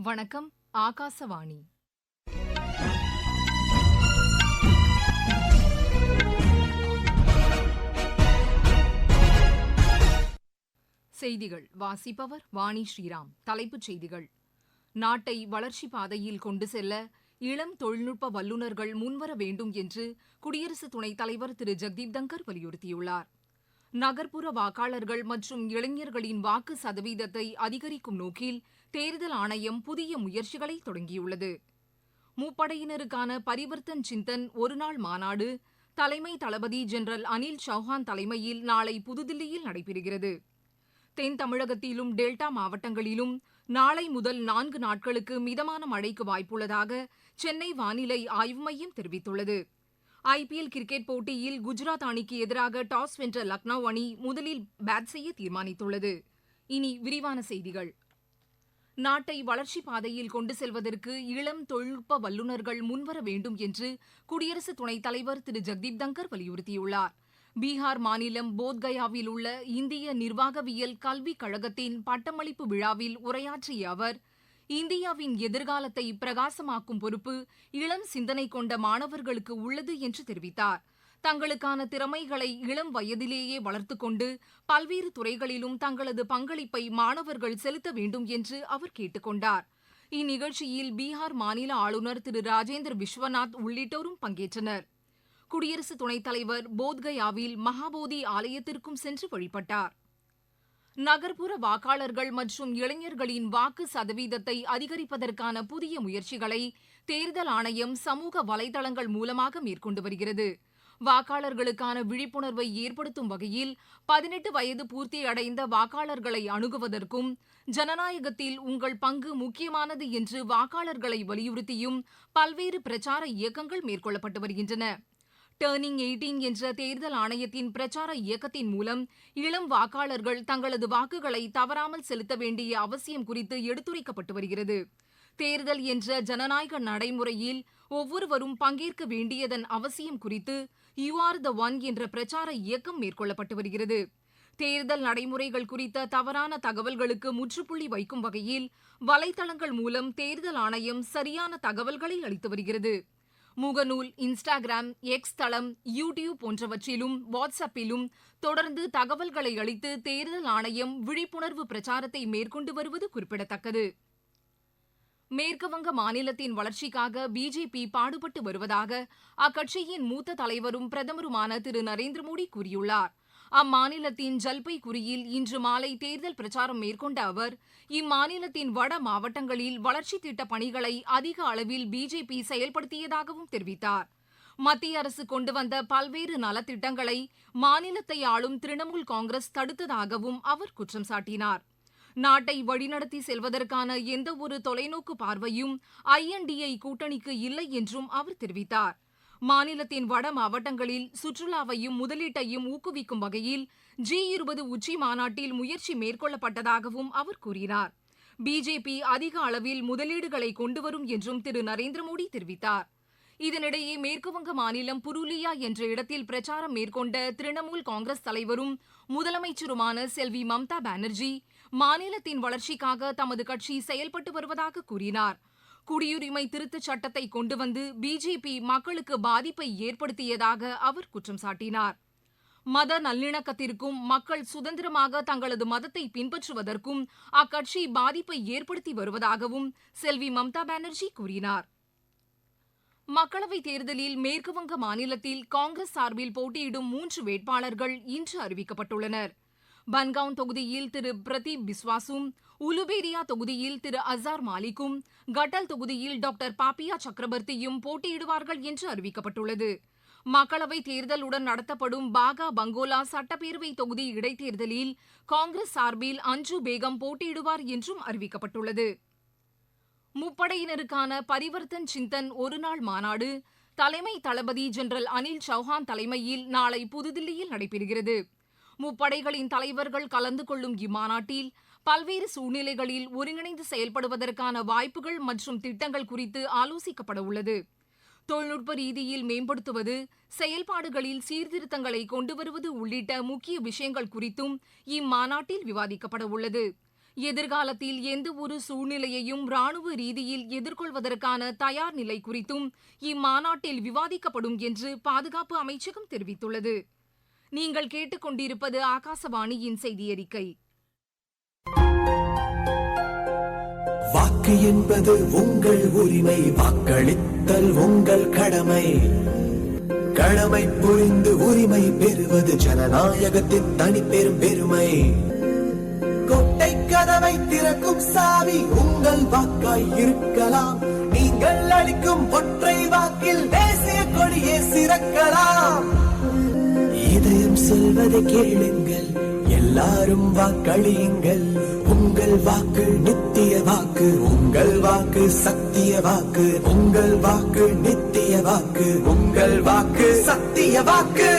வணக்கம் ஆகாசவாணி. செய்திகள் வாசிப்பவர் வாணி ஸ்ரீராம். தலைப்புச் செய்திகள். நாட்டை வளர்ச்சி பாதையில் கொண்டு செல்ல இளம் தொழில்நுட்ப வல்லுநர்கள் முன்வர வேண்டும் என்று குடியரசு துணைத் தலைவர் திரு. ஜெக்தீப் தங்கர் வலியுறுத்தியுள்ளார். நகர்ப்புற வாக்காளர்கள் மற்றும் இளைஞர்களின் வாக்கு சதவீதத்தை அதிகரிக்கும் நோக்கில் தேர்தல் ஆணையம் புதிய முயற்சிகளை தொடங்கியுள்ளது. முப்படையினருக்கான பரிவர்த்தன் சிந்தன் ஒருநாள் மாநாடு தலைமை தளபதி ஜெனரல் அனில் சௌஹான் தலைமையில் நாளை புதுதில்லியில் நடைபெறுகிறது. தென் தமிழகத்திலும் டெல்டா மாவட்டங்களிலும் நாளை முதல் நான்கு நாட்களுக்கு மிதமான மழைக்கு வாய்ப்புள்ளதாக சென்னை வானிலை ஆய்வு மையம் தெரிவித்துள்ளது. ஐபிஎல் கிரிக்கெட் போட்டியில் குஜராத் அணிக்கு எதிராக டாஸ் வென்ற லக்னோ அணி முதலில் பேட் செய்ய தீர்மானித்துள்ளது. இனி விரிவான செய்திகள். நாட்டை வளர்ச்சிப் பாதையில் கொண்டு செல்வதற்கு இளம் தொழில்நுட்ப வல்லுநர்கள் முன்வர வேண்டும் என்று குடியரசு துணைத் தலைவர் திரு. ஜெக்தீப் தங்கர் வலியுறுத்தியுள்ளார். பீகார் மாநிலம் போத்கயாவில் உள்ள இந்திய நிர்வாகவியல் கல்விக் கழகத்தின் பட்டமளிப்பு விழாவில் உரையாற்றிய அவர் இந்தியாவின் எதிர்காலத்தை பிரகாசமாக்கும் பொறுப்பு இளம் சிந்தனை கொண்ட மாணவர்களுக்கு உள்ளது என்று தெரிவித்தார். தங்களுக்கான திறமைகளை இளம் வயதிலேயே வளர்த்துக் கொண்டு பல்வேறு துறைகளிலும் தங்களது பங்களிப்பை மாணவர்கள் செலுத்த வேண்டும் என்று அவர் கேட்டுக்கொண்டார் இந்நிகழ்ச்சியில் பீகார் மாநில ஆளுநர் திரு ராஜேந்திர விஸ்வநாத் உள்ளிட்டோரும் பங்கேற்றனர். குடியரசு துணைத் தலைவர் போத்கயாவில் மகாபோதி ஆலயத்திற்கும் சென்று வழிபட்டார். நகர்ப்புற வாக்காளர்கள் மற்றும் இளைஞர்களின் வாக்கு சதவீதத்தை அதிகரிப்பதற்கான புதிய முயற்சிகளை தேர்தல் ஆணையம் சமூக வலைதளங்கள் மூலமாக மேற்கொண்டு வருகிறது. வாக்காளர்களுக்கான விழிப்புணர்வை ஏற்படுத்தும் வகையில் பதினெட்டு வயது பூர்த்தியடைந்த வாக்காளர்களை அணுகுவதற்கும் ஜனநாயகத்தில் உங்கள் பங்கு முக்கியமானது என்று வாக்காளர்களை வலியுறுத்தியும் பல்வேறு பிரச்சார இயக்கங்கள் மேற்கொள்ளப்பட்டு வருகின்றன. டர்னிங் எயிட்டீன் என்ற தேர்தல் ஆணையத்தின் பிரச்சார இயக்கத்தின் மூலம் இளம் வாக்காளர்கள் தங்களது வாக்குகளை தவறாமல் செலுத்த வேண்டிய அவசியம் குறித்து எடுத்துரைக்கப்பட்டு வருகிறது. தேர்தல் என்ற ஜனநாயக நடைமுறையில் ஒவ்வொருவரும் பங்கேற்க வேண்டியதன் அவசியம் குறித்து யூ ஆர் த ஒன் என்ற பிரச்சார இயக்கம் மேற்கொள்ளப்பட்டு வருகிறது. தேர்தல் நடைமுறைகள் குறித்த தவறான தகவல்களுக்கு முற்றுப்புள்ளி வைக்கும் வகையில் வலைதளங்கள் மூலம் தேர்தல் ஆணையம் சரியான தகவல்களை அளித்து வருகிறது. முகநூல் இன்ஸ்டாகிராம் எக்ஸ் தளம் யூ டியூப் போன்றவற்றிலும் வாட்ஸ்அப்பிலும் தொடர்ந்து தகவல்களை அளித்து தேர்தல் ஆணையம் விழிப்புணர்வு பிரச்சாரத்தை மேற்கொண்டு வருவது குறிப்பிடத்தக்கது. மேற்குவங்க மாநிலத்தின் வளர்ச்சிக்காக பிஜேபி பாடுபட்டு வருவதாக அக்கட்சியின் மூத்த தலைவரும் பிரதமருமான திரு நரேந்திர மோடி கூறியுள்ளார். அம்மாநிலத்தின் ஜல்பைகுரியில் இன்று மாலை தேர்தல் பிரச்சாரம் மேற்கொண்ட அவர் இம்மாநிலத்தின் வட மாவட்டங்களில் வளர்ச்சித் திட்டப் பணிகளை அதிக அளவில் பிஜேபி செயல்படுத்தியதாகவும் தெரிவித்தார். மத்திய அரசு கொண்டு வந்த பல்வேறு நலத்திட்டங்களை மாநிலத்தை ஆளும் திரிணாமுல் காங்கிரஸ் தடுத்ததாகவும் அவர் குற்றம் சாட்டினார். நாட்டை வழிநடத்தி செல்வதற்கான எந்தவொரு தொலைநோக்கு பார்வையும் ஐஎன்டிஐ கூட்டணிக்கு இல்லை என்றும் அவர் தெரிவித்தார். மாநிலத்தின் வட மாவட்டங்களில் சுற்றுலாவையும் முதலீட்டையும் ஊக்குவிக்கும் வகையில் ஜி இருபது உச்சி மாநாட்டில் முயற்சி மேற்கொள்ளப்பட்டதாகவும் அவர் கூறினார். பிஜேபி அதிக அளவில் முதலீடுகளை கொண்டுவரும் என்றும் திரு நரேந்திர மோடி தெரிவித்தார். இதனிடையே மேற்குவங்க மாநிலம் புருலியா என்ற இடத்தில் பிரச்சாரம் மேற்கொண்ட திரிணாமுல் காங்கிரஸ் தலைவரும் முதலமைச்சருமான செல்வி மம்தா பானர்ஜி மாநிலத்தின் வளர்ச்சிக்காக தமது கட்சி செயல்பட்டு வருவதாக கூறினார். குடியுரிமை திருத்தச் சட்டத்தை கொண்டு வந்து பிஜேபி மக்களுக்கு பாதிப்பை ஏற்படுத்தியதாக அவர் குற்றம் சாட்டினார். மத நல்லிணக்கத்திற்கும் மக்கள் சுதந்திரமாக தங்களது மதத்தை பின்பற்றுவதற்கும் அக்கட்சி பாதிப்பை ஏற்படுத்தி வருவதாகவும் செல்வி மம்தா பானர்ஜி கூறினார். மக்களவைத் தேர்தலில் மேற்குவங்க மாநிலத்தில் காங்கிரஸ் சார்பில் போட்டியிடும் மூன்று வேட்பாளர்கள் இன்று அறிவிக்கப்பட்டுள்ளனர். பன்காவ் தொகுதியில் திரு பிரதீப் பிஸ்வாசும் உலுபேரியா தொகுதியில் திரு அசார் மாலிக்கும் கட்டல் தொகுதியில் டாக்டர் பாப்பியா சக்கரவர்த்தியும் போட்டியிடுவார்கள் என்று அறிவிக்கப்பட்டுள்ளது. மக்களவைத் தேர்தலுடன் நடத்தப்படும் பாகா பங்கோலா சட்டப்பேரவை தொகுதி இடைத்தேர்தலில் காங்கிரஸ் சார்பில் அஞ்சு பேகம் போட்டியிடுவார் என்றும் அறிவிக்கப்பட்டுள்ளது. முப்படையினருக்கான பரிவர்த்தன் சிந்தன் ஒருநாள் மாநாடு தலைமை தளபதி ஜெனரல் அனில் சௌஹான் தலைமையில் நாளை புதுதில்லியில் நடைபெறுகிறது. முப்படைகளின் தலைவர்கள் கலந்து கொள்ளும் இம்மாநாட்டில் பல்வேறு சூழ்நிலைகளில் ஒருங்கிணைந்து செயல்படுவதற்கான வாய்ப்புகள் மற்றும் திட்டங்கள் குறித்து ஆலோசிக்கப்பட உள்ளது. தொழில்நுட்ப ரீதியில் மேம்படுத்துவது செயல்பாடுகளில் சீர்திருத்தங்களை கொண்டு வருவது உள்ளிட்ட முக்கிய விஷயங்கள் குறித்தும் இம்மாநாட்டில் விவாதிக்கப்பட உள்ளது. எதிர்காலத்தில் எந்த ஒரு சூழ்நிலையையும் ராணுவ ரீதியில் எதிர்கொள்வதற்கான தயார் நிலை குறித்தும் இம்மாநாட்டில் விவாதிக்கப்படும் என்று பாதுகாப்பு அமைச்சகம் தெரிவித்துள்ளது. நீங்கள் கேட்டுக்கொண்டிருப்பது ஆகாசவாணியின் செய்தி அறிக்கை வாக்கு என்பது உங்கள் உரிமை வாக்களித்தல் உங்கள் கடமை. கடமை புரிந்து உரிமை பெறுவது ஜனநாயகத்தின் தனிப்பெரும் பெருமை. கொட்டை கதவை திறக்கும் சாவி உங்கள் வாக்காய் இருக்கலாம். நீங்கள் அளிக்கும் ஒற்றை வாக்கில் தேசிய கொடியே சிறக்கலாம். சொல்வதை கேளுங்கள். எல்லாரும் வாக்களியுங்கள். உங்கள் வாக்கு நித்திய வாக்கு உங்கள் வாக்கு சத்திய வாக்கு உங்கள் வாக்கு நித்திய வாக்கு உங்கள் வாக்கு சத்திய வாக்கு.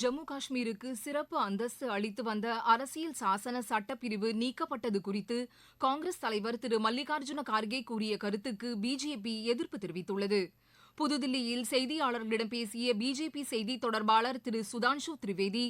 ஜம்மு காஷ்மீருக்கு சிறப்பு அந்தஸ்து அளித்து வந்த அரசியல் சாசன சட்டப்பிரிவு நீக்கப்பட்டது குறித்து காங்கிரஸ் தலைவர் திரு மல்லிகார்ஜுன கார்கே கூறிய கருத்துக்கு பிஜேபி எதிர்ப்பு தெரிவித்துள்ளது. புதுதில்லியில் செய்தியாளர்களிடம் பேசிய பிஜேபி செய்தி தொடர்பாளர் திரு சுதான்ஷு திரிவேதி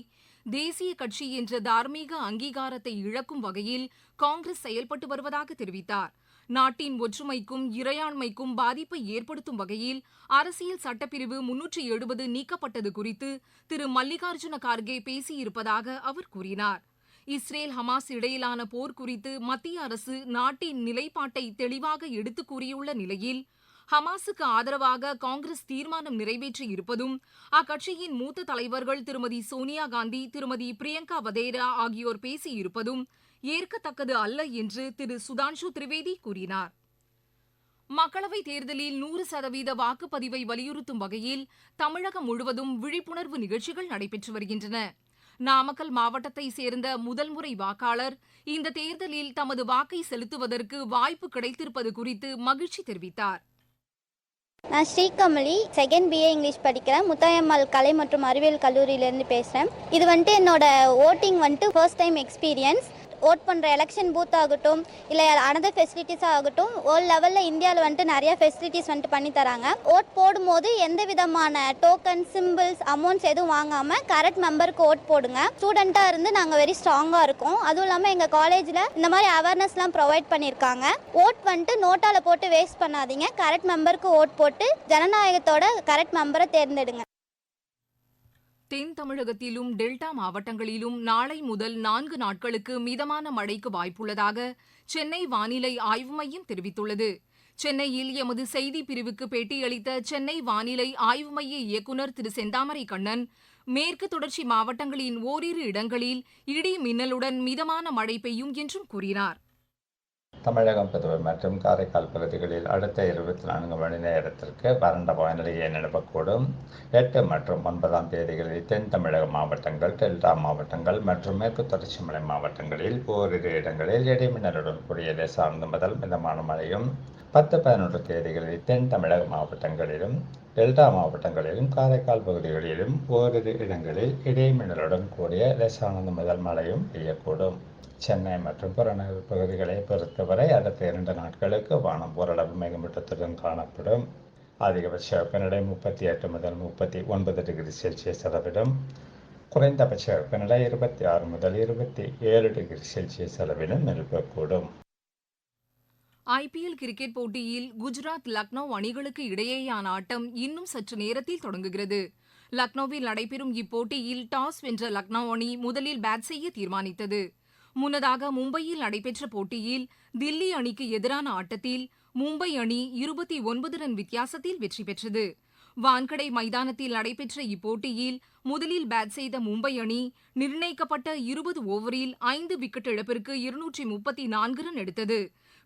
தேசிய கட்சி என்ற தார்மீக அங்கீகாரத்தை இழக்கும் வகையில் காங்கிரஸ் செயல்பட்டு வருவதாக தெரிவித்தார். நாட்டின் ஒற்றுமைக்கும் இறையாண்மைக்கும் பாதிப்பை ஏற்படுத்தும் வகையில் அரசியல் சட்டப்பிரிவு முன்னூற்றி எழுபது நீக்கப்பட்டது குறித்து திரு. மல்லிகார்ஜுன கார்கே பேசியிருப்பதாக அவர் கூறினார். இஸ்ரேல் ஹமாஸ் இடையிலான போர் குறித்து மத்திய அரசு நாட்டின் நிலைப்பாட்டை தெளிவாக எடுத்துக் கூறியுள்ள நிலையில் ஹமாஸுக்கு ஆதரவாக காங்கிரஸ் தீர்மானம் நிறைவேற்றி இருப்பதும் அக்கட்சியின் மூத்த தலைவர்கள் திருமதி சோனியா காந்தி திருமதி பிரியங்கா வதேரா ஆகியோர் பேசியிருப்பதும் ஏற்கத்தக்கது அல்ல என்று திரு சுதான்ஷு திரிவேதி கூறினார். மக்களவைத் தேர்தலில் நூறு சதவீத வாக்குப்பதிவை வலியுறுத்தும் வகையில் தமிழகம் முழுவதும் விழிப்புணர்வு நிகழ்ச்சிகள் நடைபெற்று வருகின்றன. நாமக்கல் மாவட்டத்தைச் சேர்ந்த முதல் முறை வாக்காளர் இந்த தேர்தலில் தமது வாக்கை செலுத்துவதற்கு வாய்ப்பு கிடைத்திருப்பது குறித்து மகிழ்ச்சி தெரிவித்தார். நான் ஸ்ரீகமலி செகண்ட் பிஏ இங்கிலீஷ் படிக்கிறேன். முத்தாயம்மாள் கலை மற்றும் அறிவியல் கல்லூரியிலேருந்து பேசுகிறேன் இது வந்துட்டு என்னோட ஓட்டிங் வந்துட்டு ஃபர்ஸ்ட் டைம் எக்ஸ்பீரியன்ஸ் ஓட் பண்ணுற எலெக்ஷன் பூத் ஆகட்டும் இல்லை அனதர் ஃபெசிலிட்டிஸாக ஆகட்டும் வேர்ல்ட் லெவலில் இந்தியாவில் வந்துட்டு நிறைய ஃபெசிலிட்டிஸ் வந்துட்டு பண்ணி தராங்க. ஓட் போடும்போது எந்த விதமான டோக்கன் சிம்பிள்ஸ் அமௌண்ட்ஸ் எதுவும் வாங்காமல் கரெக்ட் மெம்பருக்கு ஓட் போடுங்க. ஸ்டூடெண்ட்டாக இருந்து நாங்கள் வெரி ஸ்ட்ராங்காக இருக்கோம். அதுவும் இல்லாமல் எங்கள் காலேஜில் இந்த மாதிரி அவேர்னஸ்லாம் ப்ரொவைட் பண்ணியிருக்காங்க. ஓட் வந்துட்டு நோட்டால் போட்டு வேஸ்ட் பண்ணாதீங்க. கரெக்ட் மெம்பருக்கு ஓட் போட்டு ஜனநாயகத்தோட கரெக்ட் மெம்பரை தேர்ந்தெடுங்க. தென் தமிழகத்திலும் டெல்டா மாவட்டங்களிலும் நாளை முதல் நான்கு நாட்களுக்கு மிதமான மழைக்கு வாய்ப்புள்ளதாக சென்னை வானிலை ஆய்வு மையம் தெரிவித்துள்ளது. சென்னையில் எமது செய்தி பிரிவுக்கு பேட்டியளித்த சென்னை வானிலை ஆய்வு மைய இயக்குநர் திரு. செந்தாமரை கண்ணன் மேற்கு தொடர்ச்சி மாவட்டங்களின் ஓரிரு இடங்களில் இடி மின்னலுடன் மிதமான மழை பெய்யும் என்றும் கூறினார். தமிழகம் புதுவை மற்றும் காரைக்கால் பகுதிகளில் அடுத்த இருபத்தி நான்கு மணி நேரத்திற்கு வறண்ட வானிலையை நிலவக்கூடும்? எட்டு மற்றும் ஒன்பதாம் தேதிகளில் தென் தமிழக மாவட்டங்கள் டெல்டா மாவட்டங்கள் மற்றும் மேற்கு தொடர்ச்சி மலை மாவட்டங்களில் ஓரிரு இடங்களில் இடைமின்னலுடன் கூடிய லேசானது முதல் மிதமான மழையும் பத்து பதினொன்று தேதிகளில் தென் தமிழக மாவட்டங்களிலும் டெல்டா மாவட்டங்களிலும் காரைக்கால் பகுதிகளிலும் ஓரிரு இடங்களில் இடைமின்னலுடன் கூடிய லேசானது முதல் மழையும் பெய்யக்கூடும். சென்னை மற்றும் புறநகர் பகுதிகளை பொறுத்தவரை அடுத்த இரண்டு நாட்களுக்கு வானம் ஓரளவு மேகமூட்டத்துடன் காணப்படும். அதிகபட்ச வெப்பநிலை முப்பத்தி எட்டு முதல் முப்பத்தி ஒன்பது டிகிரி செல்சியஸ் அளவிலும் குறைந்தபட்ச வெப்பநிலை இருபத்தி ஆறு முதல் இருபத்தி ஏழு டிகிரி செல்சியஸ் அளவிலும் ஐபிஎல் கிரிக்கெட் போட்டியில் குஜராத் லக்னோ அணிகளுக்கு இடையேயான ஆட்டம் இன்னும் சற்று நேரத்தில் தொடங்குகிறது. லக்னோவில் நடைபெறும் இப்போட்டியில் டாஸ் வென்ற லக்னோ அணி முதலில் பேட் செய்ய தீர்மானித்தது. முன்னதாக மும்பையில் நடைபெற்ற போட்டியில் தில்லி அணிக்கு எதிரான ஆட்டத்தில் மும்பை அணி இருபத்தி ஒன்பது ரன் வித்தியாசத்தில் வெற்றி பெற்றது. வான்கடை மைதானத்தில் நடைபெற்ற இப்போட்டியில் முதலில் பேட் செய்த மும்பை அணி நிர்ணயிக்கப்பட்ட இருபது ஓவரில் ஐந்து விக்கெட் இழப்பிற்கு இருநூற்றி முப்பத்தி நான்கு ரன் எடுத்தது.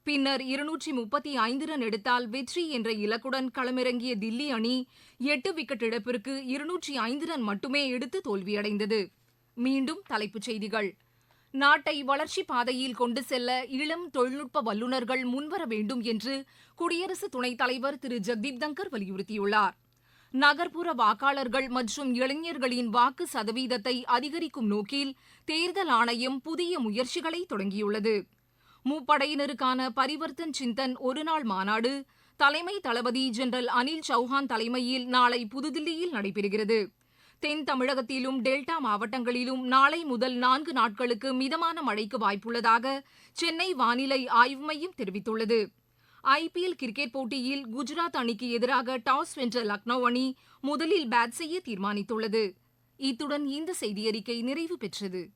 பின்னர் இருநூற்றி முப்பத்தி ஐந்து ரன் எடுத்தால் வெற்றி என்ற இலக்குடன் களமிறங்கிய தில்லி அணி எட்டு விக்கெட் இழப்பிற்கு இருநூற்றி ஐந்து ரன் மட்டுமே எடுத்து தோல்வியடைந்தது. மீண்டும் தலைப்புச் செய்திகள். நாட்டை வளர்ச்சிப் பாதையில் கொண்டு செல்ல இளம் தொழில்நுட்ப வல்லுநர்கள் முன்வர வேண்டும் என்று குடியரசு துணைத் தலைவர் திரு. ஜெக்தீப் தங்கர் வலியுறுத்தியுள்ளார். நகர்ப்புற வாக்காளர்கள் மற்றும் இளைஞர்களின் வாக்கு சதவீதத்தை அதிகரிக்கும் நோக்கில் தேர்தல் ஆணையம் புதிய முயற்சிகளை தொடங்கியுள்ளது. முப்படையினருக்கான பரிவர்த்தன் சிந்தன் ஒருநாள் மாநாடு. தலைமை தளபதி ஜெனரல் அனில் சௌஹான் தலைமையில் நாளை புதுதில்லியில் நடைபெறுகிறது. தென் தமிழகத்திலும் டெல்டா மாவட்டங்களிலும் நாளை முதல் நான்கு நாட்களுக்கு மிதமான மழைக்கு வாய்ப்புள்ளதாக சென்னை வானிலை ஆய்வு மையம் தெரிவித்துள்ளது. ஐபிஎல் கிரிக்கெட் போட்டியில் குஜராத் அணிக்கு எதிராக டாஸ் வென்ற லக்னோ அணி முதலில் பேட் செய்ய தீர்மானித்துள்ளது. இத்துடன் இந்த செய்தியறிக்கை நிறைவு பெற்றது.